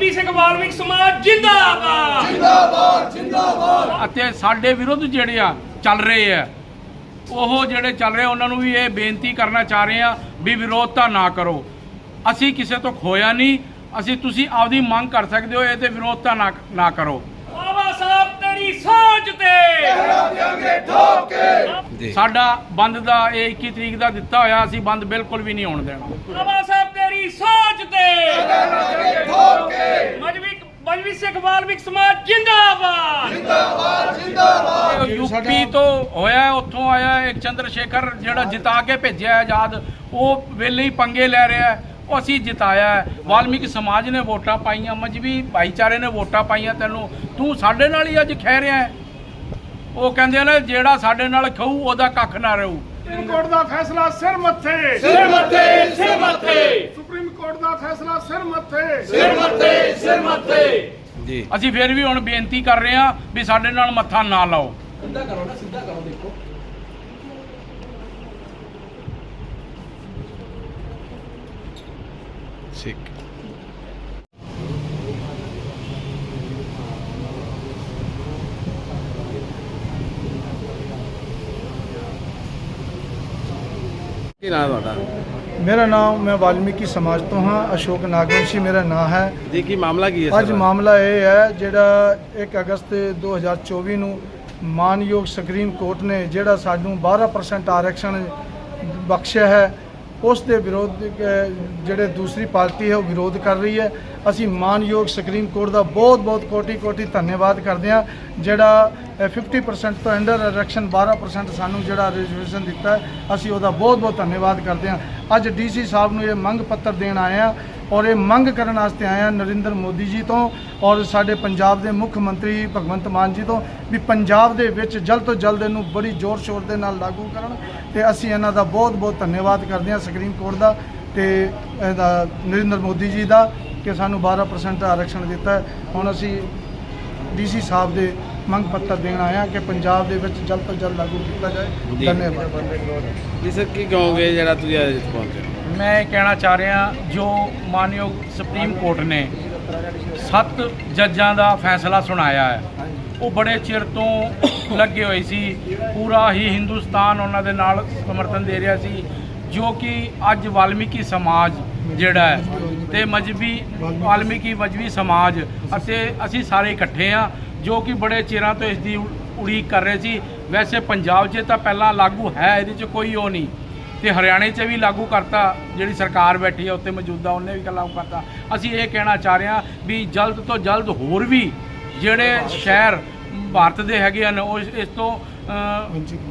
ਮਜਬੀ ਸਿੰਘ ਵਾਲਮੀਕ ਸਮਾਜ ਜਿੰਦਾਬਾਦ। ਅਤੇ ਸਾਡੇ ਵਿਰੁੱਧ ਜਿਹੜੇ ਆ ਚੱਲ ਰਹੇ ਆ ਉਹ ਜਿਹੜੇ ਚੱਲ ਰਹੇ ਉਹਨਾਂ ਨੂੰ ਵੀ ਇਹ ਬੇਨਤੀ ਕਰਨਾ ਚਾਹ ਰਹੇ ਆ ਵੀ ਵਿਰੋਧਤਾ ਨਾ ਕਰੋ। ਅਸੀਂ ਕਿਸੇ ਤੋਂ ਖੋਇਆ ਨਹੀਂ ਅਸੀਂ ਤੁਸੀਂ ਆਪਦੀ ਮੰਗ ਕਰ ਸਕਦੇ ਹੋ ਇਹ ਤੇ ਵਿਰੋਧਤਾ ਨਾ ਨਾ ਕਰੋ। ਬਾਬਾ ਸਾਹਿਬ ਤੇਰੀ ਸੋਚ ਤੇ। ਸਾਡਾ ਬੰਦ ਦਾ ਇਹ 21 ਤਰੀਕ ਦਾ ਦਿੱਤਾ ਹੋਇਆ ਅਸੀਂ ਬੰਦ ਬਿਲਕੁਲ ਵੀ ਨਹੀਂ ਹੋਣ ਦੇਣਾ। ਬਾਬਾ ਸਾਹਿਬ ਤੇਰੀ ਸੋਚ ਤੇ। ਮਜਬੀ ਮਜਬੀ ਸਿੰਘ ਵਾਲਮੀਕ ਸਮਾਜ ਜਿੰਦਾਬਾਦ। ਯੂਪੀ ਤੋਂ ਹੋਇਆ, ਉੱਥੋਂ ਆਇਆ ਇੱਕ ਚੰਦਰ ਸ਼ੇਖਰ ਜਿਹੜਾ ਜਿਤਾ ਕੇ ਭੇਜਿਆ ਆਜ਼ਾਦ। ਉਹ ਵੇਲੇ ਹੀ ਪੰਗੇ ਲੈ ਰਿਹਾ ਉਹ ਅਸੀਂ ਜਿਤਾਇਆ ਵਾਲਮੀਕ ਸਮਾਜ ਨੇ ਵੋਟਾਂ ਪਾਈਆਂ ਮਜਬੀ ਭਾਈਚਾਰੇ ਨੇ ਵੋਟਾਂ ਪਾਈਆਂ ਤੈਨੂੰ। ਤੂੰ ਸਾਡੇ ਨਾਲ ਹੀ ਅੱਜ ਖਹਿ ਰਿਹਾ ਉਹ ਕਹਿੰਦੇ ਨੇ, ਜਿਹੜਾ ਸਾਡੇ ਨਾਲ ਖਾਊ, ਉਹਦਾ ਕੱਖ ਨਾ ਰਹੂ। ਸੁਪਰੀਮ ਕੋਰਟ ਦਾ ਫੈਸਲਾ ਸਿਰ ਮੱਥੇ। ਸਿਰ ਮੱਥੇ ਸਿਰ ਮੱਥੇ। ਸੁਪਰੀਮ ਕੋਰਟ ਦਾ ਫੈਸਲਾ ਸਿਰ ਮੱਥੇ। ਸਿਰ ਮੱਥੇ ਸਿਰ ਮੱਥੇ। ਜੀ। ਅਸੀਂ ਫਿਰ ਵੀ ਹੁਣ ਬੇਨਤੀ ਕਰ ਰਹੇ ਹਾਂ ਵੀ ਸਾਡੇ ਨਾਲ ਮੱਥਾ ਨਾ ਲਾਓ। ਠੀਕ ਕੀ ਨਾਮ ਤੁਹਾਡਾ ਮੇਰਾ ਨਾਮ ਮੈਂ ਵਾਲਮੀਕੀ ਸਮਾਜ ਤੋਂ ਹਾਂ ਅਸ਼ੋਕ ਨਾਗਵੰਸ਼ੀ ਮੇਰਾ ਨਾਮ ਹੈ ਜੀ ਕੀ ਮਾਮਲਾ ਕੀ ਹੈ ਅੱਜ? ਮਾਮਲਾ ਇਹ ਹੈ ਜਿਹੜਾ 1 ਅਗਸਤ 2024 ਨੂੰ ਮਾਨਯੋਗ ਸੁਪਰੀਮ ਕੋਰਟ ਨੇ ਜਿਹੜਾ ਸਾਨੂੰ 12% ਆਰਕਸ਼ਣ ਬਖਸ਼ਿਆ ਹੈ ਉਸ ਦੇ ਵਿਰੋਧ ਜਿਹੜੇ ਦੂਸਰੀ ਪਾਰਟੀ ਹੈ ਉਹ ਵਿਰੋਧ ਕਰ ਰਹੀ ਹੈ। ਅਸੀਂ ਮਾਨਯੋਗ ਸੁਪਰੀਮ ਕੋਰਟ ਦਾ ਬਹੁਤ ਬਹੁਤ ਕੋਟੀ ਕੋਟੀ ਧੰਨਵਾਦ ਕਰਦੇ ਹਾਂ ਜਿਹੜਾ ਅਹ, 50% ਤੋਂ ਅੰਡਰ ਆਰਕਸ਼ਣ 12% ਸਾਨੂੰ ਜਿਹੜਾ ਰਿਜ਼ਰਵੇਸ਼ਨ ਦਿੱਤਾ ਅਸੀਂ ਉਹਦਾ ਬਹੁਤ ਬਹੁਤ ਧੰਨਵਾਦ ਕਰਦੇ ਹਾਂ। ਅੱਜ ਡੀਸੀ ਸਾਹਿਬ ਨੂੰ ਇਹ ਮੰਗ ਪੱਤਰ ਦੇਣ ਆਏ ਹਾਂ ਔਰ ਇਹ ਮੰਗ ਕਰਨ ਵਾਸਤੇ ਆਏ ਹਾਂ ਨਰਿੰਦਰ ਮੋਦੀ ਜੀ ਤੋਂ ਔਰ ਸਾਡੇ ਪੰਜਾਬ ਦੇ ਮੁੱਖ ਮੰਤਰੀ ਭਗਵੰਤ ਮਾਨ ਜੀ ਤੋਂ ਵੀ ਪੰਜਾਬ ਦੇ ਵਿੱਚ ਜਲਦ ਤੋਂ ਜਲਦ ਇਹਨੂੰ ਬੜੀ ਜ਼ੋਰ ਸ਼ੋਰ ਦੇ ਨਾਲ ਲਾਗੂ ਕਰਨ ਤੇ ਅਸੀਂ ਇਹਨਾਂ ਦਾ ਬਹੁਤ ਬਹੁਤ ਧੰਨਵਾਦ ਕਰਦੇ ਹਾਂ ਸੁਪਰੀਮ ਕੋਰਟ ਦਾ ਤੇ ਇਹਦਾ ਨਰਿੰਦਰ ਮੋਦੀ ਜੀ ਦਾ ਕਿ ਸਾਨੂੰ 12% ਆਰਕਸ਼ਣ ਦਿੱਤਾ। ਹੁਣ ਅਸੀਂ ਡੀਸੀ ਸਾਹਿਬ ਦੇ ਮੰਗ ਪੱਤਰ ਦੇਣ ਹਾਂ ਕਿ ਪੰਜਾਬ ਦੇ ਵਿੱਚ ਜਲਦ ਤੋਂ ਜਲਦ ਲਾਗੂ ਕੀਤਾ ਜਾਏ। ਧੰਨਵਾਦ ਜੀ ਸਰ ਕੀ ਕਹੋਗੇ ਜਿਹੜਾ ਤੁਸੀਂ ਅੱਜ ਪਹੁੰਚੇ? ਮੈਂ ਇਹ ਕਹਿਣਾ ਚਾਹ ਰਿਹਾ ਜੋ ਮਾਨਯੋਗ ਸੁਪਰੀਮ ਕੋਰਟ ਨੇ ਸੱਤ ਜੱਜਾਂ ਦਾ ਫੈਸਲਾ ਸੁਣਾਇਆ ਹੈ। ਉਹ ਬੜੇ ਚਿਰ ਤੋਂ ਲੱਗੇ ਹੋਏ ਸੀ। ਪੂਰਾ ਹੀ ਹਿੰਦੁਸਤਾਨ ਉਹਨਾਂ ਦੇ ਨਾਲ ਸਮਰਥਨ ਦੇ ਰਿਹਾ ਸੀ, ਜੋ ਕਿ ਅੱਜ ਵਾਲਮੀਕੀ ਸਮਾਜ ਜਿਹੜਾ ਹੈ ਤੇ ਮਜਬੀ, ਵਾਲਮੀਕੀ ਮਜਬੀ ਸਮਾਜ ਅਤੇ ਅਸੀਂ ਸਾਰੇ ਇਕੱਠੇ ਆ ਜੋ ਕਿ ਬੜੇ ਚਿਰਾਂ ਤੋਂ ਇਸ ਦੀ ਉਡੀਕ ਕਰ ਰਹੇ ਸੀ। ਵੈਸੇ ਪੰਜਾਬ 'ਚ ਤਾਂ ਪਹਿਲਾਂ ਲਾਗੂ ਹੈ, ਇਹਦੇ 'ਚ ਕੋਈ ਉਹ ਨਹੀਂ। ਤੇ ਹਰਿਆਣੇ 'ਚ ਵੀ ਲਾਗੂ ਕਰਤਾ ਜਿਹੜੀ ਸਰਕਾਰ ਬੈਠੀ ਹੈ ਉੱਤੇ ਮੌਜੂਦਾ ਉਹਨੇ ਵੀ ਲਾਗੂ ਕਰਤਾ। ਅਸੀਂ ਇਹ ਕਹਿਣਾ ਚਾਹ ਰਹੇ ਹਾਂ ਵੀ ਜਲਦ ਤੋਂ ਜਲਦ ਹੋਰ ਵੀ ਜਿਹੜੇ ਸ਼ਹਿਰ ਭਾਰਤ ਦੇ ਹੈਗੇ ਹਨ ਉਹ ਇਸ- ਤੋਂ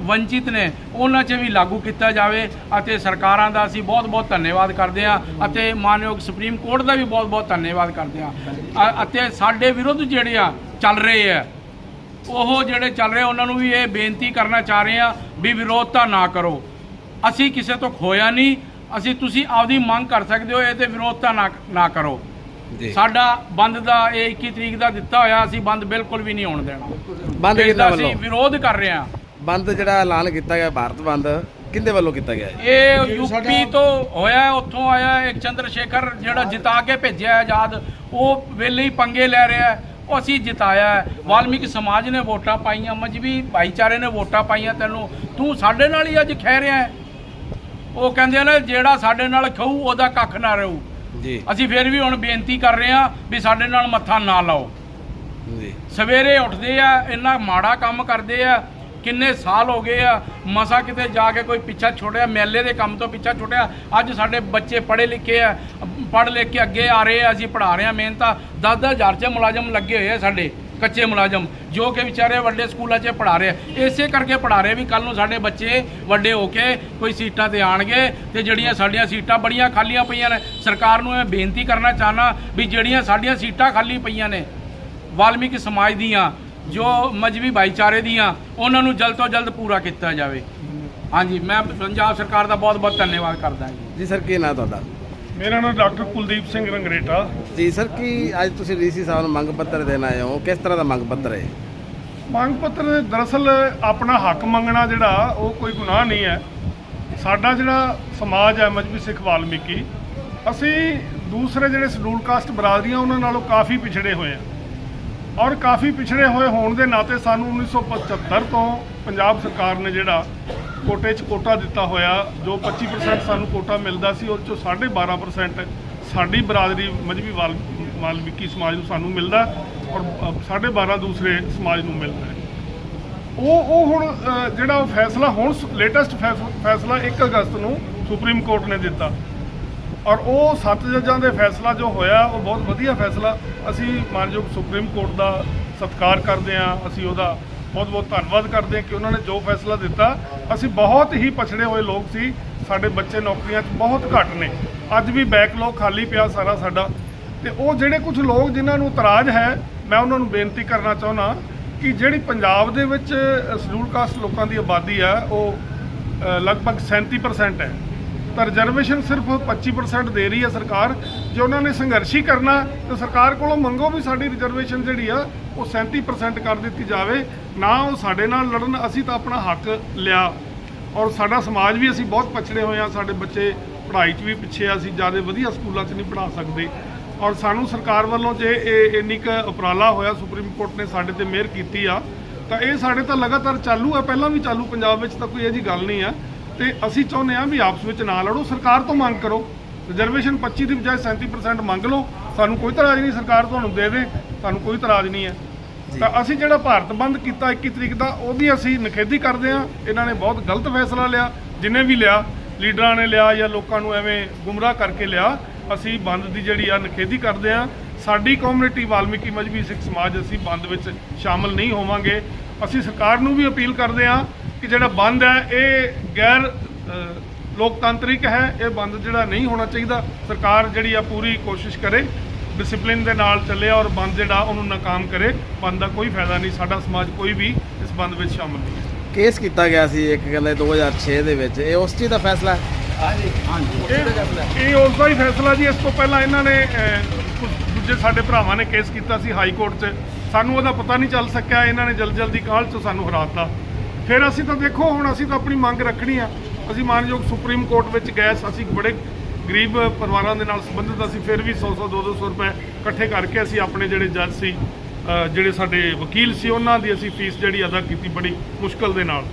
ਵੰਚਿਤ। ਨੇ ਉਹਨਾਂ 'ਚ ਵੀ ਲਾਗੂ ਕੀਤਾ ਜਾਵੇ ਅਤੇ ਸਰਕਾਰਾਂ ਦਾ ਅਸੀਂ ਬਹੁਤ-ਬਹੁਤ ਧੰਨਵਾਦ ਕਰਦੇ ਹਾਂ ਅਤੇ ਮਾਨਯੋਗ ਸੁਪਰੀਮ ਕੋਰਟ ਦਾ ਵੀ ਬਹੁਤ-ਬਹੁਤ ਧੰਨਵਾਦ ਕਰਦੇ ਹਾਂ। ਅਤੇ ਸਾਡੇ ਵਿਰੁੱਧ ਜਿਹੜੇ ਆ ਚੱਲ ਰਹੇ ਆ ਉਹ ਜਿਹੜੇ ਚੱਲ ਰਹੇ ਉਹਨਾਂ ਨੂੰ ਵੀ ਇਹ ਬੇਨਤੀ ਕਰਨਾ ਚਾਹ ਰਹੇ ਆ ਵੀ ਵਿਰੋਧਤਾ ਨਾ ਕਰੋ। ਅਸੀਂ ਕਿਸੇ ਤੋਂ ਖੋਇਆ ਨਹੀਂ ਅਸੀਂ ਤੁਸੀਂ ਆਪਦੀ ਮੰਗ ਕਰ ਸਕਦੇ ਹੋ ਇਹ ਤੇ ਵਿਰੋਧਤਾ ਨਾ ਨਾ ਕਰੋ। ਜੀ। ਸਾਡਾ ਬੰਦ ਦਾ ਇਹ 21 ਤਰੀਕ ਦਾ ਦਿੱਤਾ ਹੋਇਆ ਅਸੀਂ ਬੰਦ ਬਿਲਕੁਲ ਵੀ ਨਹੀਂ ਹੋਣ ਦੇਣਾ। ਬੰਦ ਕਿਹਦਾ ਵੱਲੋਂ? ਅਸੀਂ ਵਿਰੋਧ ਕਰ ਰਹੇ ਹਾਂ। ਬੰਦ ਜਿਹੜਾ ਐਲਾਨ ਕੀਤਾ ਗਿਆ ਭਾਰਤ ਬੰਦ ਕਿਹਦੇ ਵੱਲੋਂ ਕੀਤਾ ਗਿਆ ਇਹ? ਯੂਪੀ ਤੋਂ ਹੋਇਆ ਹੈ, ਉੱਥੋਂ ਆਇਆ ਹੈ ਇੱਕ ਚੰਦਰ ਸ਼ੇਖਰ ਜਿਹੜਾ ਜਿਤਾ ਕੇ ਭੇਜਿਆ ਹੈ ਆਜ਼ਾਦ ਉਹ ਵੇਲੇ ਹੀ ਪੰਗੇ ਲੈ ਰਿਹਾ ਹੈ। ਉਹ ਅਸੀਂ ਜਿਤਾਇਆ ਹੈ। ਵਾਲਮੀਕੀ ਸਮਾਜ ਨੇ ਵੋਟਾਂ ਪਾਈਆਂ ਮਜਬੀ ਭਾਈਚਾਰੇ ਨੇ ਵੋਟਾਂ ਪਾਈਆਂ ਤੈਨੂੰ। ਤੂੰ ਸਾਡੇ ਨਾਲ ਹੀ ਅੱਜ ਖਹਿ ਰਿਹਾ ਹੈ। ਉਹ ਕਹਿੰਦੇ ਨੇ ਜਿਹੜਾ ਸਾਡੇ ਨਾਲ ਖਾਊ ਉਹਦਾ ਕੱਖ ਨਾ ਰਹੂ। ਜੀ। ਅਸੀਂ ਫਿਰ ਵੀ ਹੁਣ ਬੇਨਤੀ ਕਰ ਰਹੇ ਹਾਂ ਵੀ ਸਾਡੇ ਨਾਲ ਮੱਥਾ ਨਾ ਲਾਓ। ਜੀ। ਸਵੇਰੇ ਉੱਠਦੇ ਆ ਇੰਨਾ ਮਾੜਾ ਕੰਮ ਕਰਦੇ ਆ ਕਿੰਨੇ ਸਾਲ ਹੋ ਗਏ ਆ ਮਸਾ ਕਿਤੇ ਜਾ ਕੇ ਕੋਈ ਪਿੱਛਾ ਛੋੜਿਆ ਮੇਲੇ ਦੇ ਕੰਮ ਤੋਂ ਪਿੱਛਾ ਛੋੜਿਆ ਅੱਜ ਸਾਡੇ ਬੱਚੇ ਪੜ੍ਹੇ ਲਿਖੇ ਆ ਪੜ੍ਹ ਲਿਖ ਕੇ ਅੱਗੇ ਆ ਰਹੇ ਆ ਅਸੀਂ ਪੜ੍ਹਾ ਰਹੇ ਆ ਮਿਹਨਤ। ਆ 10 ਹਜ਼ਾਰ ਚ ਮੁਲਾਜ਼ਮ ਲੱਗੇ ਹੋਏ ਆ ਸਾਡੇ। ਕੱਚੇ ਮੁਲਾਜ਼ਮ, ਜੋ ਕਿ ਵਿਚਾਰੇ ਵੱਡੇ ਸਕੂਲਾਂ 'ਚ ਪੜ੍ਹਾ ਰਹੇ ਆ। ਇਸੇ ਕਰਕੇ ਪੜ੍ਹਾ ਰਹੇ ਵੀ ਕੱਲ ਨੂੰ ਸਾਡੇ ਬੱਚੇ ਵੱਡੇ ਹੋ ਕੇ ਕੋਈ ਸੀਟਾਂ ਤੇ ਆਣਗੇ ਤੇ ਜਿਹੜੀਆਂ ਸਾਡੀਆਂ ਸੀਟਾਂ ਬੜੀਆਂ ਖਾਲੀਆਂ ਪਈਆਂ ਨੇ। ਸਰਕਾਰ ਨੂੰ ਇਹ ਬੇਨਤੀ ਕਰਨਾ ਚਾਹਨਾ ਵੀ ਜਿਹੜੀਆਂ ਸਾਡੀਆਂ ਸੀਟਾਂ ਖਾਲੀ ਪਈਆਂ ਨੇ, ਵਾਲਮੀਕ ਸਮਾਜ ਦੀਆਂ, ਜੋ ਮਜਬੀ ਭਾਈਚਾਰੇ ਦੀਆਂ, ਉਹਨਾਂ ਨੂੰ ਜਲਦ ਤੋਂ ਜਲਦ ਪੂਰਾ ਕੀਤਾ ਜਾਵੇ। ਹਾਂਜੀ, ਮੈਂ ਪੰਜਾਬ ਸਰਕਾਰ ਦਾ ਬਹੁਤ ਬਹੁਤ ਧੰਨਵਾਦ ਕਰਦਾ ਜੀ। ਜੀ ਸਰ, ਕੀ ਨਾਮ ਤੁਹਾਡਾ? ਮੇਰਾ ਨਾਮ ਡਾਕਟਰ ਕੁਲਦੀਪ ਸਿੰਘ ਰੰਗਰੇਟਾ। ਜੀ ਸਰ ਕੀ ਅੱਜ ਤੁਸੀਂ ਡੀਸੀ ਸਾਹਿਬ ਨੂੰ ਮੰਗ ਪੱਤਰ ਦੇਣ ਆਏ ਹੋ? ਕਿਸ ਤਰ੍ਹਾਂ ਦਾ ਮੰਗ ਪੱਤਰ ਹੈ? ਮੰਗ ਪੱਤਰ ਦਰਅਸਲ ਆਪਣਾ ਹੱਕ ਮੰਗਣਾ ਜਿਹੜਾ ਉਹ ਕੋਈ ਗੁਨਾਹ ਨਹੀਂ ਹੈ। ਸਾਡਾ ਜਿਹੜਾ ਸਮਾਜ ਹੈ ਮਜਬੀ ਸਿੱਖ ਵਾਲਮੀਕੀ ਅਸੀਂ ਦੂਸਰੇ ਜਿਹੜੇ ਸ਼ਡਿਊਲ ਕਾਸਟ ਬਰਾਦਰੀਆਂ ਉਹਨਾਂ ਨਾਲੋਂ ਕਾਫੀ ਪਿਛੜੇ ਹੋਏ ਆ ਔਰ ਕਾਫੀ ਪਿਛੜੇ ਹੋਏ ਹੋਣ ਦੇ ਨਾਤੇ ਸਾਨੂੰ 1975 ਤੋਂ ਪੰਜਾਬ ਸਰਕਾਰ ਨੇ ਜਿਹੜਾ ਕੋਟੇ 'ਚ ਕੋਟਾ ਦਿੱਤਾ ਹੋਇਆ ਜੋ 25% ਸਾਨੂੰ ਕੋਟਾ ਮਿਲਦਾ ਸੀ ਉਹ 'ਚੋਂ 12.5% ਸਾਡੀ ਬਰਾਦਰੀ ਮਜਬੀ ਵਾਲ ਵਾਲਮੀਕੀ ਸਮਾਜ ਨੂੰ ਸਾਨੂੰ ਮਿਲਦਾ ਔਰ ਅ, 12.5 ਦੂਸਰੇ ਸਮਾਜ ਨੂੰ ਮਿਲਦਾ ਉਹ ਉਹ ਹੁਣ ਜਿਹੜਾ ਫੈਸਲਾ ਹੁਣ ਲੇਟੈਸਟ ਫੈਸਲਾ 1 ਅਗਸਤ ਨੂੰ ਸੁਪਰੀਮ ਕੋਰਟ ਨੇ ਦਿੱਤਾ। ਔਰ ਉਹ ਸੱਤ ਜੱਜਾਂ ਦੇ ਫੈਸਲਾ ਜੋ ਹੋਇਆ, ਉਹ ਬਹੁਤ ਵਧੀਆ ਫੈਸਲਾ। ਅਸੀਂ ਮਾਨਯੋਗ ਸੁਪਰੀਮ ਕੋਰਟ ਦਾ ਸਤਿਕਾਰ ਕਰਦੇ ਹਾਂ, ਅਸੀਂ ਉਹਦਾ ਬਹੁਤ ਬਹੁਤ ਧੰਨਵਾਦ ਕਰਦੇ ਹਾਂ ਕਿ ਉਹਨਾਂ ਨੇ ਜੋ ਫੈਸਲਾ ਦਿੱਤਾ। ਅਸੀਂ ਬਹੁਤ ਹੀ ਪਛੜੇ ਹੋਏ ਲੋਕ ਸੀ, ਸਾਡੇ ਬੱਚੇ ਨੌਕਰੀਆਂ 'ਚ ਬਹੁਤ ਘੱਟ ਨੇ। ਅੱਜ ਵੀ ਬੈਕਲੌਗ ਖਾਲੀ ਪਿਆ ਸਾਰਾ ਸਾਡਾ। ਤੇ ਉਹ ਜਿਹੜੇ ਕੁਝ ਲੋਕ ਜਿਨ੍ਹਾਂ ਨੂੰ ਇਤਰਾਜ਼ ਹੈ, ਮੈਂ ਉਹਨਾਂ ਨੂੰ ਬੇਨਤੀ ਕਰਨਾ ਚਾਹੁੰਦਾ ਕਿ ਜਿਹੜੀ ਪੰਜਾਬ ਦੇ ਵਿੱਚ ਸ਼ਡਿਊਲ ਕਾਸਟ ਲੋਕਾਂ ਦੀ ਆਬਾਦੀ ਆ, ਉਹ ਲਗਭਗ 37% ਹੈ। ਤਾਂ ਰਿਜ਼ਰਵੇਸ਼ਨ ਸਿਰਫ 25% ਦੇ ਰਹੀ ਹੈ ਸਰਕਾਰ। ਜੇ ਉਹਨਾਂ ਨੇ ਸੰਘਰਸ਼ ਹੀ ਕਰਨਾ, ਤਾਂ ਸਰਕਾਰ ਕੋਲੋਂ ਮੰਗੋ ਵੀ ਸਾਡੀ ਰਿਜ਼ਰਵੇਸ਼ਨ ਜਿਹੜੀ ਆ, ਉਹ 37% ਕਰ ਦਿੱਤੀ ਜਾਵੇ। ਨਾ ਉਹ ਸਾਡੇ ਨਾਲ ਲੜਨ, ਅਸੀਂ ਤਾਂ ਆਪਣਾ ਹੱਕ ਲਿਆ। ਔਰ ਸਾਡਾ ਸਮਾਜ ਵੀ ਅਸੀਂ ਬਹੁਤ ਪਛੜੇ ਹੋਏ ਆ, ਸਾਡੇ ਬੱਚੇ ਪੜ੍ਹਾਈ 'ਚ ਵੀ ਪਿੱਛੇ ਆ, ਅਸੀਂ ਜ਼ਿਆਦਾ ਵਧੀਆ ਸਕੂਲਾਂ 'ਚ ਨਹੀਂ ਪੜ੍ਹਾ ਸਕਦੇ। ਔਰ ਸਾਨੂੰ ਸਰਕਾਰ ਵੱਲੋਂ ਜੇ ਇਹ ਇੰਨੀ ਕੁ ਉਪਰਾਲਾ ਹੋਇਆ, ਸੁਪਰੀਮ ਕੋਰਟ ਨੇ ਸਾਡੇ ਤੇ ਮਿਹਰ ਕੀਤੀ ਆ, ਤਾਂ ਇਹ ਸਾਡੇ ਤਾਂ ਲਗਾਤਾਰ ਚਾਲੂ ਆ, ਪਹਿਲਾਂ ਵੀ ਚਾਲੂ ਪੰਜਾਬ ਵਿੱਚ ਤਾਂ ਕੋਈ ਇਹੋ ਜਿਹੀ ਗੱਲ ਨਹੀਂ ਆ। ਤੇ ਅਸੀਂ ਚਾਹੁੰਦੇ ਆ ਵੀ ਆਪਸ ਵਿੱਚ ਨਾ ਲੜੋ। ਸਰਕਾਰ ਤੋਂ ਮੰਗ ਕਰੋ। ਰਿਜ਼ਰਵੇਸ਼ਨ 25 ਦੀ ਬਜਾਏ 37% ਮੰਗ ਲਓ। ਸਾਨੂੰ ਕੋਈ ਇਤਰਾਜ਼ ਨਹੀਂ ਸਰਕਾਰ ਤੁਹਾਨੂੰ ਦੇ ਦੇ। ਸਾਨੂੰ ਕੋਈ ਇਤਰਾਜ਼ ਨਹੀਂ ਹੈ। ਤਾਂ ਅਸੀਂ ਜਿਹੜਾ ਭਾਰਤ ਬੰਦ ਕੀਤਾ 21 ਤਰੀਕ ਦਾ ਉਹਦੀ ਅਸੀਂ ਨਿਖੇਧੀ ਕਰਦੇ ਆ ਇਹਨਾਂ ਨੇ ਬਹੁਤ ਗਲਤ ਫੈਸਲਾ ਲਿਆ। ਜਿਨੇ ਵੀ ਲਿਆ ਲੀਡਰਾਂ ਨੇ ਲਿਆ ਜਾਂ ਲੋਕਾਂ ਨੂੰ ਐਵੇਂ ਗੁੰਮਰਾਹ ਕਰਕੇ ਲਿਆ ਅਸੀਂ ਬੰਦ ਦੀ ਜਿਹੜੀ ਆ ਨਿਖੇਧੀ ਕਰਦੇ ਆ ਸਾਡੀ ਕਮਿਊਨਿਟੀ ਵਾਲਮੀਕੀ ਮਜਬੀ ਸਿੱਖ ਸਮਾਜ ਅਸੀਂ ਬੰਦ ਵਿੱਚ ਸ਼ਾਮਲ ਨਹੀਂ ਹੋਵਾਂਗੇ। ਅਸੀਂ ਸਰਕਾਰ ਨੂੰ ਵੀ ਅਪੀਲ ਕਰਦੇ ਆ ਕਿ ਜਿਹੜਾ ਬੰਦ ਹੈ ਇਹ ਗੈਰ ਲੋਕਤਾਂਤਰਿਕ ਹੈ ਇਹ ਬੰਦ ਜਿਹੜਾ ਨਹੀਂ ਹੋਣਾ ਚਾਹੀਦਾ। ਸਰਕਾਰ ਜਿਹੜੀ ਆ ਪੂਰੀ ਕੋਸ਼ਿਸ਼ ਕਰੇ ਡਿਸਪਲਿਨ ਦੇ ਨਾਲ ਚੱਲੇ ਔਰ ਬੰਦ ਜਿਹੜਾ ਉਹਨੂੰ ਨਾਕਾਮ ਕਰੇ। ਬੰਦ ਦਾ ਕੋਈ ਫਾਇਦਾ ਨਹੀਂ ਸਾਡਾ ਸਮਾਜ ਕੋਈ ਵੀ ਇਸ ਬੰਦ ਵਿੱਚ ਸ਼ਾਮਲ ਨਹੀਂ ਹੈ। ਕੇਸ ਕੀਤਾ ਗਿਆ ਸੀ ਇੱਕ ਕਹਿੰਦੇ 2006 ਦੇ ਵਿੱਚ। ਇਹ ਉਸ ਚੀਜ਼ ਦਾ ਫੈਸਲਾ ਹੈ? ਇਹ ਇਹ ਉਸ ਦਾ ਹੀ ਫੈਸਲਾ ਜੀ। ਇਸ ਤੋਂ ਪਹਿਲਾਂ ਇਹਨਾਂ ਨੇ ਕੁਝ ਦੂਜੇ ਸਾਡੇ ਭਰਾਵਾਂ ਨੇ ਕੇਸ ਕੀਤਾ ਸੀ ਹਾਈ ਕੋਰਟ 'ਚ। ਸਾਨੂੰ ਉਹਦਾ ਪਤਾ ਨਹੀਂ ਚੱਲ ਸਕਿਆ, ਇਹਨਾਂ ਨੇ ਜਲਦੀ ਜਲਦੀ ਕਾਹਲ 'ਚ ਸਾਨੂੰ ਹਰਾਤਾ। ਫਿਰ ਅਸੀਂ ਤਾਂ ਦੇਖੋ, ਹੁਣ ਅਸੀਂ ਤਾਂ ਆਪਣੀ ਮੰਗ ਰੱਖਣੀ ਆ। ਅਸੀਂ ਮਾਨਯੋਗ ਸੁਪਰੀਮ ਕੋਰਟ ਵਿੱਚ ਗਏ, ਅਸੀਂ ਬੜੇ ਗਰੀਬ ਪਰਿਵਾਰਾਂ ਦੇ ਨਾਲ ਸੰਬੰਧਿਤ ਅਸੀਂ ਫਿਰ ਵੀ 100 100 200 ਰੁਪਏ ਇਕੱਠੇ ਕਰਕੇ ਅਸੀਂ ਆਪਣੇ ਜਿਹੜੇ ਜੱਜ ਸੀ ਜਿਹੜੇ ਸਾਡੇ ਵਕੀਲ ਸੀ, ਉਹਨਾਂ ਦੀ ਅਸੀਂ ਫੀਸ ਜਿਹੜੀ ਅਦਾ ਕੀਤੀ ਬੜੀ ਮੁਸ਼ਕਲ ਦੇ ਨਾਲ।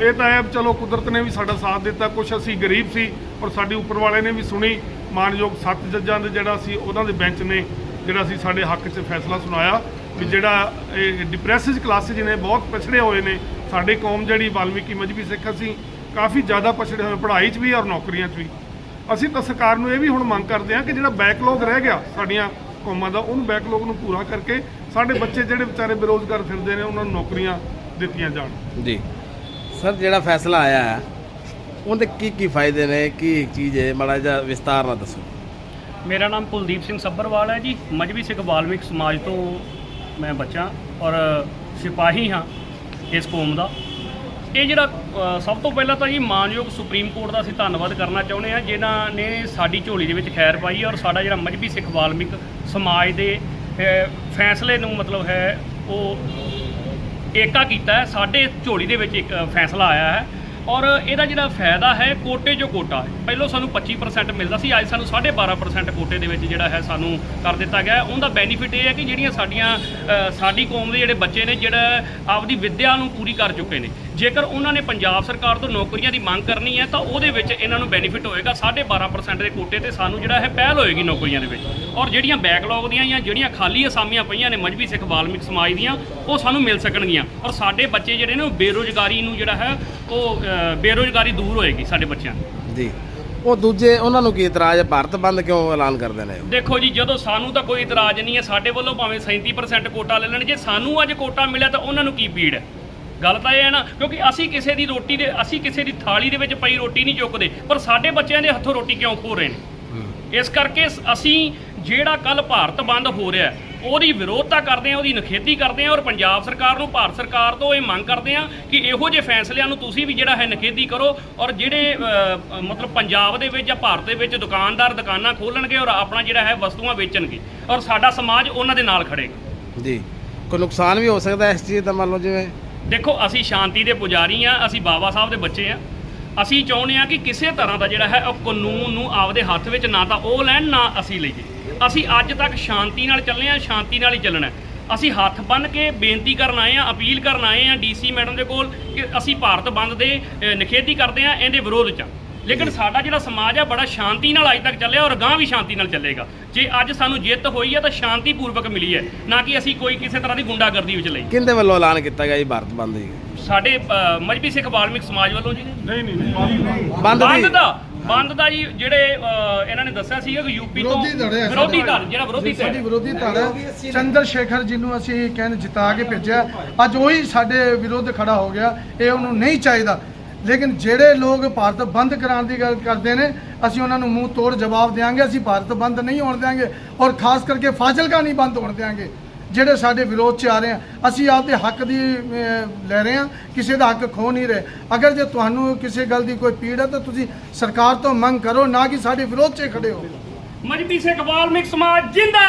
ਇਹ ਤਾਂ ਹੈ, ਚਲੋ ਕੁਦਰਤ ਨੇ ਵੀ ਸਾਡਾ ਸਾਥ ਦਿੱਤਾ ਕੁਝ ਅਸੀਂ ਗਰੀਬ ਸੀ ਔਰ ਸਾਡੇ ਉੱਪਰ ਵਾਲੇ ਨੇ ਵੀ ਸੁਣੀ, ਮਾਨਯੋਗ ਸੱਤ ਜੱਜਾਂ ਦੇ ਜਿਹੜਾ ਸੀ, ਉਹਨਾਂ ਦੇ ਬੈਂਚ ਨੇ ਜਿਹੜਾ ਸੀ ਸਾਡੇ ਹੱਕ 'ਚ ਫੈਸਲਾ ਸੁਣਾਇਆ। ਵੀ ਜਿਹੜਾ ਇਹ ਡਿਪਰੈਸਿਸ ਕਲਾਸਿਸ ਨੇ ਬਹੁਤ ਪਛੜੇ ਹੋਏ ਨੇ ਸਾਡੀ ਕੌਮ ਜਿਹੜੀ ਵਾਲਮੀਕੀ ਮਜਬੀ ਸਿੱਖ ਅਸੀਂ ਕਾਫੀ ਜ਼ਿਆਦਾ ਪਛੜੇ ਹੋਏ ਪੜ੍ਹਾਈ 'ਚ ਵੀ ਔਰ ਨੌਕਰੀਆਂ 'ਚ ਵੀ। ਅਸੀਂ ਤਾਂ ਸਰਕਾਰ ਨੂੰ ਇਹ ਵੀ ਹੁਣ ਮੰਗ ਕਰਦੇ ਹਾਂ ਕਿ ਜਿਹੜਾ ਬੈਕਲੌਗ ਰਹਿ ਗਿਆ ਸਾਡੀਆਂ ਕੌਮਾਂ ਦਾ ਉਹਨੂੰ ਬੈਕਲੌਗ ਨੂੰ ਪੂਰਾ ਕਰਕੇ ਸਾਡੇ ਬੱਚੇ ਜਿਹੜੇ ਵਿਚਾਰੇ ਬੇਰੋਜ਼ਗਾਰ ਫਿਰਦੇ ਨੇ ਉਹਨਾਂ ਨੂੰ ਨੌਕਰੀਆਂ ਦਿੱਤੀਆਂ ਜਾਣ। ਜੀ। ਸਰ ਜਿਹੜਾ ਫੈਸਲਾ ਆਇਆ ਹੈ ਉਹਦੇ ਕੀ ਕੀ ਫਾਇਦੇ ਨੇ ਕੀ ਚੀਜ਼ ਹੈ? ਮਾੜਾ ਜਿਹਾ ਵਿਸਤਾਰ ਨਾਲ ਦੱਸੋ। ਮੇਰਾ ਨਾਮ ਕੁਲਦੀਪ ਸਿੰਘ ਸੱਭਰਵਾਲ ਹੈ ਜੀ। ਮਜਬੀ ਸਿੱਖ ਵਾਲਮੀਕ ਸਮਾਜ ਤੋਂ ਮੈਂ ਬੱਚਾ ਔਰ ਸਿਪਾਹੀ ਹਾਂ ਇਸ ਕੌਮ ਦਾ। ਇਹ ਜਿਹੜਾ ਸਭ ਤੋਂ ਪਹਿਲਾਂ ਤਾਂ ਜੀ ਮਾਨਯੋਗ ਸੁਪਰੀਮ ਕੋਰਟ ਦਾ ਅਸੀਂ ਧੰਨਵਾਦ ਕਰਨਾ ਚਾਹੁੰਦੇ ਹਾਂ, ਜਿਨ੍ਹਾਂ ਨੇ ਸਾਡੀ ਝੋਲੀ ਦੇ ਵਿੱਚ ਖੈਰ ਪਾਈ ਔਰ ਸਾਡਾ ਜਿਹੜਾ ਮਜਬੀ ਸਿੱਖ ਵਾਲਮਿਕ ਸਮਾਜ ਦੇ ਫੈਸਲੇ ਨੂੰ ਮਤਲਬ ਹੈ, ਉਹ ਏਕਾ ਕੀਤਾ ਹੈ। ਸਾਡੇ ਝੋਲੀ ਦੇ ਵਿੱਚ ਇੱਕ ਫੈਸਲਾ ਆਇਆ ਹੈ। ਔਰ ਇਹਦਾ ਜਿਹੜਾ ਫਾਇਦਾ ਹੈ, ਕੋਟੇ ਜੋ ਕੋਟਾ ਹੈ, ਪਹਿਲਾਂ ਸਾਨੂੰ 25% ਮਿਲਦਾ ਸੀ, ਅੱਜ ਸਾਨੂੰ 12.5% ਕੋਟੇ ਦੇ ਵਿੱਚ ਜਿਹੜਾ ਹੈ ਸਾਨੂੰ ਕਰ ਦਿੱਤਾ ਗਿਆ ਉਹਦਾ ਬੈਨੀਫਿਟ ਇਹ ਹੈ ਕਿ ਜਿਹੜੀਆਂ ਸਾਡੀਆਂ ਸਾਡੀ ਕੌਮ ਦੇ ਜਿਹੜੇ ਬੱਚੇ ਨੇ, ਜਿਹੜਾ ਆਪਦੀ ਵਿੱਦਿਆ ਨੂੰ ਪੂਰੀ ਕਰ ਚੁੱਕੇ ਨੇ। ਜੇਕਰ ਉਹਨਾਂ ਨੇ ਪੰਜਾਬ ਸਰਕਾਰ ਤੋਂ ਨੌਕਰੀਆਂ ਦੀ ਮੰਗ ਕਰਨੀ ਹੈ ਤਾਂ ਉਹਦੇ ਵਿੱਚ ਇਹਨਾਂ ਨੂੰ ਬੈਨੀਫਿਟ ਹੋਏਗਾ 12.5% ਦੇ ਕੋਟੇ ਤੇ ਸਾਨੂੰ ਜਿਹੜਾ ਹੈ ਪਹਿਲ ਹੋਏਗੀ ਨੌਕਰੀਆਂ ਦੇ ਵਿੱਚ। ਔਰ ਜਿਹੜੀਆਂ ਬੈਕਲੌਗ ਦੀਆਂ ਜਾਂ ਜਿਹੜੀਆਂ ਖਾਲੀ ਅਸਾਮੀਆਂ ਪਈਆਂ ਨੇ ਮਜਬੀ ਸਿੱਖ ਵਾਲਮੀਕ ਸਮਾਜ ਦੀਆਂ ਉਹ ਸਾਨੂੰ ਮਿਲ ਸਕਣਗੀਆਂ। ਔਰ ਸਾਡੇ ਬੱਚੇ ਜਿਹੜੇ ਨੇ ਉਹ ਬੇਰੋਜ਼ਗਾਰੀ ਨੂੰ ਜਿਹੜਾ ਹੈ ਉਹ ਬੇਰੋਜ਼ਗਾਰੀ ਦੂਰ ਹੋਏਗੀ ਸਾਡੇ ਬੱਚਿਆਂ ਦੀ। ਜੀ। ਉਹ ਦੂਜੇ ਉਹਨਾਂ ਨੂੰ ਕੀ ਇਤਰਾਜ਼ ਹੈ? ਭਾਰਤ ਬੰਦ ਕਿਉਂ ਐਲਾਨ ਕਰਦੇ ਨੇ? ਦੇਖੋ ਜੀ ਜਦੋਂ ਸਾਨੂੰ ਤਾਂ ਕੋਈ ਇਤਰਾਜ਼ ਨਹੀਂ ਹੈ ਸਾਡੇ ਵੱਲੋਂ ਭਾਵੇਂ 37% ਕੋਟਾ ਲੈ ਲੈਣ ਜੇ ਸਾਨੂੰ ਅੱਜ ਕੋਟਾ ਮਿਲਿਆ ਤਾਂ ਉਹਨਾਂ ਨੂੰ ਕੀ ਪੀੜ ਹੈ? ਗੱਲ ਤਾਂ ਇਹ ਹੈ ਨਾ ਕਿਉਂਕਿ ਅਸੀਂ ਕਿਸੇ ਦੀ ਰੋਟੀ ਦੇ ਅਸੀਂ ਕਿਸੇ ਦੀ ਥਾਲੀ ਦੇ ਵਿੱਚ ਪਈ ਰੋਟੀ ਨਹੀਂ ਚੁੱਕਦੇ ਪਰ ਸਾਡੇ ਬੱਚਿਆਂ ਦੇ ਹੱਥੋਂ ਰੋਟੀ ਕਿਉਂ ਖੋ ਰਹੇ ਨੇ? ਇਸ ਕਰਕੇ ਅਸੀਂ ਜਿਹੜਾ ਕੱਲ ਭਾਰਤ ਬੰਦ ਹੋ ਰਿਹਾ ਉਹਦੀ ਵਿਰੋਧਤਾ ਕਰਦੇ ਆ ਉਹਦੀ ਨਖੇਧੀ ਕਰਦੇ ਆ ਔਰ ਪੰਜਾਬ ਸਰਕਾਰ ਨੂੰ ਭਾਰਤ ਸਰਕਾਰ ਤੋਂ ਇਹ ਮੰਗ ਕਰਦੇ ਆ ਕਿ ਇਹੋ ਜਿਹੇ ਫੈਸਲਿਆਂ ਨੂੰ ਤੁਸੀਂ ਵੀ ਜਿਹੜਾ ਹੈ ਨਖੇਧੀ ਕਰੋ ਔਰ ਜਿਹੜੇ ਮਤਲਬ ਪੰਜਾਬ ਦੇ ਵਿੱਚ ਜਾਂ ਭਾਰਤ ਦੇ ਵਿੱਚ ਦੁਕਾਨਦਾਰ ਦੁਕਾਨਾਂ ਖੋਲਣਗੇ ਔਰ ਆਪਣਾ ਜਿਹੜਾ ਹੈ ਵਸਤੂਆਂ ਵੇਚਣਗੇ ਔਰ ਸਾਡਾ ਸਮਾਜ ਉਹਨਾਂ ਦੇ ਨਾਲ ਖੜੇਗਾ। ਜੀ। ਕੋਈ ਨੁਕਸਾਨ ਵੀ ਹੋ ਸਕਦਾ ਇਸ ਚੀਜ਼ ਦਾ ਮੰਨ ਲਓ ਜਿਵੇਂ ਦੇਖੋ, ਅਸੀਂ ਸ਼ਾਂਤੀ ਦੇ ਪੁਜਾਰੀ ਆ ਅਸੀਂ ਬਾਬਾ ਸਾਹਿਬ ਦੇ ਬੱਚੇ ਆ ਅਸੀਂ ਚਾਹੁੰਦੇ ਆ ਕਿ ਕਿਸੇ ਤਰ੍ਹਾਂ ਦਾ ਜਿਹੜਾ ਹੈ, ਉਹ ਕਾਨੂੰਨ ਨੂੰ ਆਪਦੇ ਹੱਥ ਵਿੱਚ ਨਾ ਤਾਂ ਉਹ ਲੈਣ, ਨਾ ਅਸੀਂ ਲਈਏ। ਅਸੀਂ ਅੱਜ ਤੱਕ ਸ਼ਾਂਤੀ ਨਾਲ ਚੱਲੇ ਆ ਸ਼ਾਂਤੀ ਨਾਲ ਹੀ ਚੱਲਣਾ ਅਸੀਂ ਹੱਥ ਬੰਨ ਕੇ ਬੇਨਤੀ ਕਰਨ ਆਏ ਆ ਅਪੀਲ ਕਰਨ ਆਏ ਆ ਡੀਸੀ ਮੈਡਮ ਦੇ ਕੋਲ ਕਿ ਅਸੀਂ ਭਾਰਤ ਬੰਦ ਦੇ ਨਿਖੇਧੀ ਕਰਦੇ ਆ ਇਹਦੇ ਵਿਰੋਧ ਚ ਲੇਕਿਨ ਸਾਡਾ ਜਿਹੜਾ ਸਮਾਜ ਆ ਬੜਾ ਸ਼ਾਂਤੀ ਨਾਲ ਅੱਜ ਤੱਕ ਚੱਲਿਆ ਔਰ ਅਗਾਂਹ ਵੀ ਸ਼ਾਂਤੀ ਨਾਲ ਚੱਲੇਗਾ। ਜੇ ਅੱਜ ਸਾਨੂੰ ਜਿੱਤ ਹੋਈ ਹੈ ਤਾਂ ਸ਼ਾਂਤੀਪੂਰਵਕ ਮਿਲੀ ਹੈ ਨਾ ਕਿ ਅਸੀਂ ਕੋਈ ਕਿਸੇ ਤਰ੍ਹਾਂ ਦੀ ਗੁੰਡਾਗਰਦੀ ਵਿੱਚ ਲਈ। ਕਿੰਦੇ ਵੱਲੋਂ ਐਲਾਨ ਕੀਤਾ ਗਿਆ ਜੀ ਭਾਰਤ ਬੰਦ ਜੀ? ਸਾਡੇ ਮਜਬੀ ਸਿੱਖ ਬਾਲਮਿਕ ਸਮਾਜ ਵੱਲੋਂ ਜੀ। ਨਹੀਂ ਨਹੀਂ ਨਹੀਂ ਬੰਦ। ਬੰਦ ਦੀ ਬੰਦ ਦਾ ਜੀ ਜਿਹੜੇ ਇਹਨਾਂ ਨੇ ਦੱਸਿਆ ਸੀਗਾ ਕਿ ਯੂਪੀ ਤੋਂ ਵਿਰੋਧੀ ਧੜੇ ਜਿਹੜਾ ਵਿਰੋਧੀ ਧੜ। ਸਾਡੀ। ਵਿਰੋਧੀ ਧੜ ਹੈ। ਚੰਦਰ ਸ਼ੇਖਰ ਜਿਹਨੂੰ ਅਸੀਂ ਕਹਿਣ ਜਿਤਾ ਕੇ ਭੇਜਿਆ। ਅੱਜ ਉਹੀ ਸਾਡੇ ਵਿਰੁੱਧ ਖੜਾ ਹੋ ਗਿਆ। ਇਹ ਉਹਨੂੰ ਨਹੀਂ ਚਾਹੀਦਾ। ਲੇਕਿਨ ਜਿਹੜੇ ਲੋਕ ਭਾਰਤ ਬੰਦ ਕਰਾਉਣ ਦੀ ਗੱਲ ਕਰਦੇ ਨੇ, ਅਸੀਂ ਉਹਨਾਂ ਨੂੰ ਮੂੰਹ ਤੋੜ ਜਵਾਬ ਦੇਵਾਂਗੇ ਅਸੀਂ ਭਾਰਤ ਬੰਦ ਨਹੀਂ ਹੋਣ ਦੇਵਾਂਗੇ ਔਰ ਖਾਸ ਕਰਕੇ ਫਾਜ਼ਿਲਕਾ ਨਹੀਂ ਬੰਦ ਹੋਣ ਦੇਵਾਂਗੇ ਜਿਹੜੇ ਸਾਡੇ ਵਿਰੋਧ 'ਚ ਆ ਰਹੇ ਆ, ਅਸੀਂ ਆਪਦੇ ਹੱਕ ਦੀ ਲੈ ਰਹੇ ਆ, ਕਿਸੇ ਦਾ ਹੱਕ ਖੋ ਨਹੀਂ ਰਹੇ। ਅਗਰ ਜੇ ਤੁਹਾਨੂੰ ਕਿਸੇ ਗੱਲ ਦੀ ਕੋਈ ਪੀੜ ਹੈ, ਤਾਂ ਤੁਸੀਂ ਸਰਕਾਰ ਤੋਂ ਮੰਗ ਕਰੋ, ਨਾ ਕਿ ਸਾਡੇ ਵਿਰੋਧ 'ਚ ਖੜੇ ਹੋ। ਮਜਬੀ ਸਿੱਖ ਬਾਲਮਿਕ ਸਮਾਜ ਜਿੰਦਾ